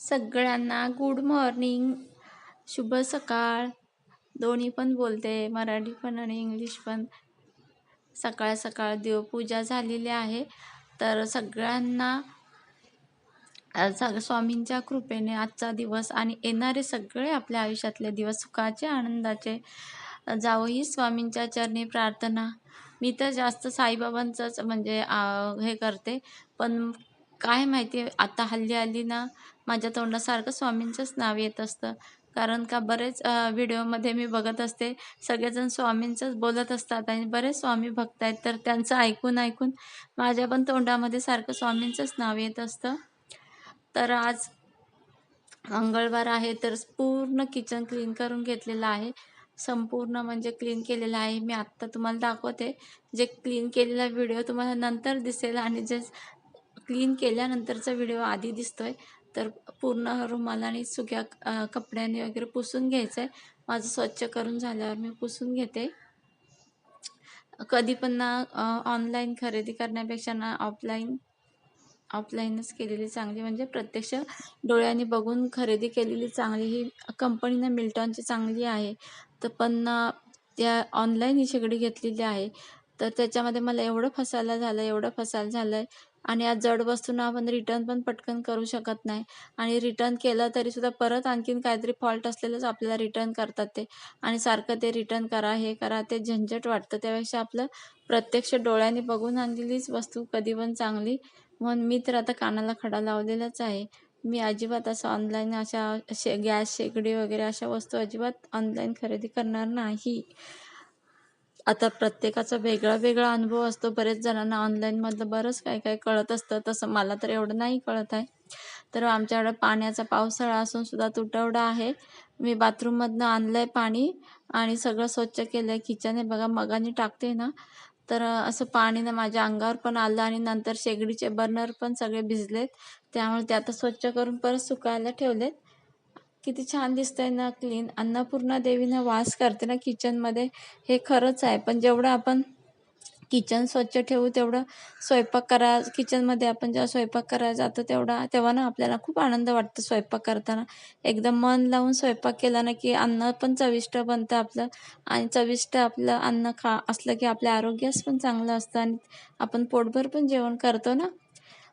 सगळ्यांना good morning शुभ सकाळ. दोन्ही पण बोलते. मराठी पण आणि इंग्लिश पण. सकाळ सकाळ देवपूजा झालेली आहे. तर सगळ्यांना सग स्वामींच्या कृपेने आजचा दिवस आणि येणारे सगळे आपल्या आयुष्यातले दिवस सुखाचे आनंदाचे जावं ही स्वामींच्या चरणी प्रार्थना. मी तर जास्त साईबाबांचंच म्हणजे हे करते. पण काय माहिती आता हल्ली हल्ली ना माझ्या तोंडासारखं स्वामींचंच नाव येत असतं. कारण का बरेच व्हिडिओमध्ये मी बघत असते सगळेजण स्वामींचंच बोलत असतात आणि बरेच स्वामी भक्त आहेत तर त्यांचं ऐकून ऐकून माझ्या पण तोंडामध्ये सारखं स्वामींचंच नाव येत असतं. तर आज मंगळवार आहे तर पूर्ण किचन क्लीन करून घेतलेलं आहे. संपूर्ण म्हणजे क्लीन केलेलं आहे. मी आत्ता तुम्हाला दाखवते जे क्लीन केलेला व्हिडिओ तुम्हाला नंतर दिसेल आणि जे क्लीन केल्यानंतरचा व्हिडिओ आधी दिसतोय तर पूर्ण रुमालाने सुक्या कपड्याने वगैरे पुसून घ्यायचं आहे माझं स्वच्छ करून झाल्यावर मी पुसून घेते. कधी पण ना ऑनलाईन खरेदी करण्यापेक्षा ना ऑफलाईन ऑफलाईनच केलेली चांगली. म्हणजे प्रत्यक्ष डोळ्यांनी बघून खरेदी केलेली चांगली ही कंपनीनं मिल्टॉनची चांगली आहे. तर पण त्या ऑनलाईन ही शेगडी घेतलेली आहे. तर त्याच्यामध्ये मला एवढं फसायला झालं एवढं फसायला झालं आहे आणि या जड वस्तूंना आपण रिटर्न पण पटकन करू शकत नाही. आणि रिटर्न केलं तरीसुद्धा परत आणखीन काहीतरी फॉल्ट असलेलंच आपल्याला रिटर्न करतात ते. आणि सारखं ते रिटर्न करा हे करा ते झंझट वाटतं. त्यापेक्षा आपलं प्रत्यक्ष डोळ्यांनी बघून आणलेलीच वस्तू कधी पण चांगली. म्हणून मी तर आता कानाला खडा लावलेलाच आहे. मी अजिबात असं ऑनलाईन अशा शे गॅस शेगडी वगैरे अशा वस्तू अजिबात ऑनलाईन खरेदी करणार नाही. आता प्रत्येकाचा वेगळा वेगळा अनुभव असतो. बरेच जणांना ऑनलाईनमधलं बरंच काय काय कळत असतं. तसं मला तर एवढं नाही कळत आहे. तर आमच्याकडं पाण्याचा पावसाळा असून सुद्धा तुटवडा आहे. मी बाथरूममधनं आणलं आहे पाणी आणि सगळं स्वच्छ केलं आहे किचन हे बघा मगाने टाकते ना. तर असं पाणी ना माझ्या अंगावर पण आलं आणि नंतर शेगडीचे बर्नर पण सगळे भिजलेत. त्यामुळे ते आता स्वच्छ करून परत सुकायला ठेवलेत. किती छान दिसतंय ना क्लीन अन्नपूर्णा देवीनं वास करते ना किचनमध्ये हे खरंच आहे. पण जेवढं आपण किचन स्वच्छ ठेवू तेवढं स्वयंपाक करा किचनमध्ये आपण जेव्हा स्वयंपाक करायला जातो तेवढा तेव्हा ना आपल्याला खूप आनंद वाटतो स्वयंपाक करताना. एकदम मन लावून स्वयंपाक केला ना की अन्न पण चविष्ट बनतं आपलं. आणि चविष्ट आपलं अन्न खा असलं की आपल्या आरोग्यास पण चांगलं असतं. आणि आपण पोटभर पण जेवण करतो ना.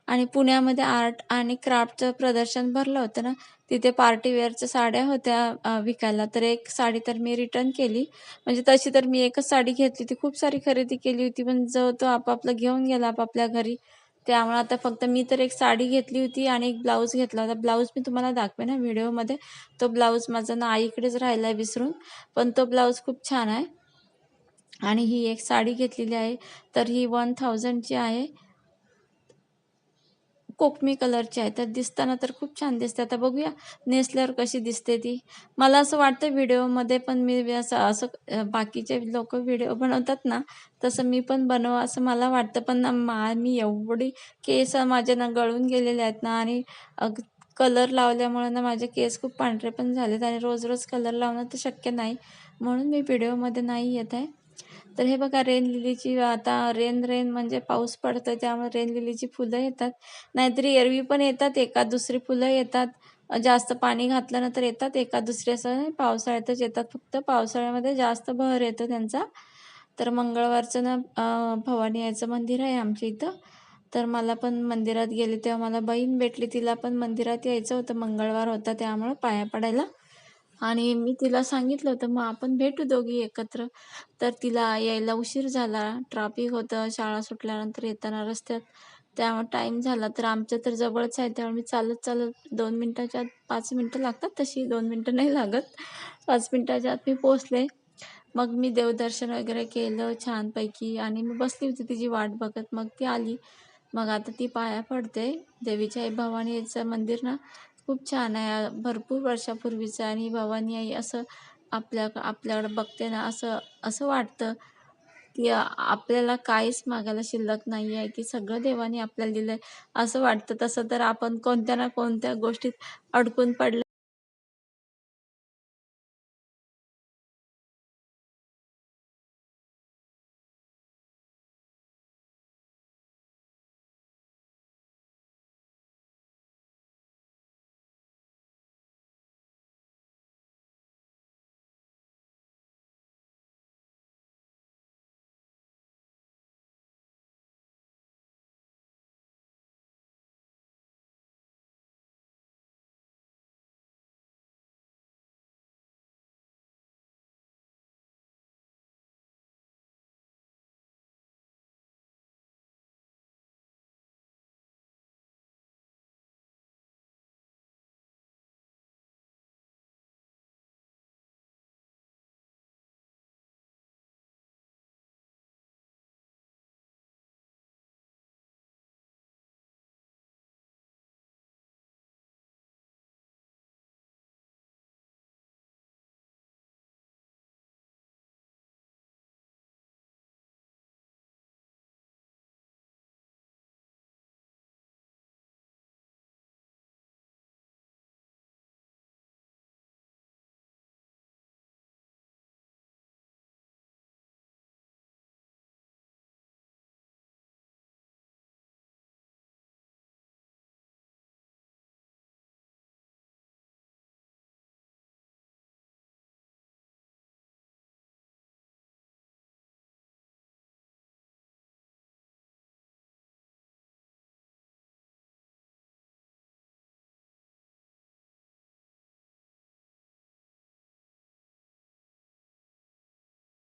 आणि पुण्यामध्ये आर्ट आणि क्राफ्टचं प्रदर्शन भरलं होतं ना. तिथे पार्टीवेअरच्या साड्या होत्या विकायला. तर एक साडी तर मी रिटर्न केली. म्हणजे तशी तर मी एकच साडी घेतली. होती खूप सारी खरेदी केली होती पण जो तो आपापलं घेऊन गेला आपापल्या घरी. त्यामुळे आता फक्त मी तर एक साडी घेतली होती आणि एक ब्लाऊज घेतला होता. ब्लाऊज मी तुम्हाला दाखवे ना व्हिडिओमध्ये तो ब्लाऊज माझा ना आईकडेच राहिला आहे विसरून पण तो ब्लाऊज खूप छान आहे. आणि ही एक साडी घेतलेली आहे. तर ही वन थाउजंडची आहे. कोकमी कलरची आहे. तर दिसताना तर खूप छान दिसते. आता बघूया नेसल्यावर कशी दिसते ती. मला असं वाटतं व्हिडिओमध्ये पण मी असं असं बाकीचे लोक व्हिडिओ बनवतात ना तसं मी पण बनवा असं मला वाटतं. पण ना मा मी एवढी केस माझे ना गळून गेलेले आहेत ना आणि कलर लावल्यामुळे ना माझे केस खूप पांढरे पण झालेत आणि रोज रोज कलर लावणं तर शक्य नाही. म्हणून मी व्हिडिओमध्ये नाही येत आहे. तर हे बघा रेन लिलीची आता रेन रेन म्हणजे पाऊस पडतो त्यामुळे रेन लिलीची फुलं येतात. नाहीतरी एरवी पण येतात एका दुसरी फुलं येतात. जास्त पाणी घातल्यानंतर येतात एका दुसरी असं पावसाळ्यातच येतात. फक्त पावसाळ्यामध्ये जास्त बहर येतो त्यांचा. तर मंगळवारचं ना भवानी यायचं मंदिर आहे आमच्या इथं. तर मला पण मंदिरात गेले तेव्हा मला बहीण भेटली तिला पण मंदिरात यायचं होतं. मंगळवार होता त्यामुळं पाया पडायला. आणि मी तिला सांगितलं होतं मग आपण भेटू दोघी एकत्र. तर तिला यायला उशीर झाला. ट्राफिक होतं शाळा सुटल्यानंतर येताना रस्त्यात. त्यामुळे टाईम झाला. तर आमच्या तर जवळच आहे त्यामुळे मी चालत चालत दोन मिनटाच्या आत पाच मिनटं लागतात तशी दोन मिनटं नाही लागत. पाच मिनटाच्या आत मी पोचले मग मी देवदर्शन वगैरे केलं छानपैकी आणि मी बसली होती तिची वाट बघत. मग ती आली. मग आता ती पाया पडते. देवीच्या आई भवानीचं मंदिर ना खूप छान आहे. भरपूर वर्षापूर्वीचं आणि भवानी आई असं आपल्या आपल्याकडं बघते ना असं असं वाटतं की आपल्याला काहीच मागायला शिल्लक नाही आहे. की सगळं देवाने आपल्याला दिलं आहे असं वाटतं. तसं तर आपण कोणत्या ना कोणत्या गोष्टीत अडकून पडलं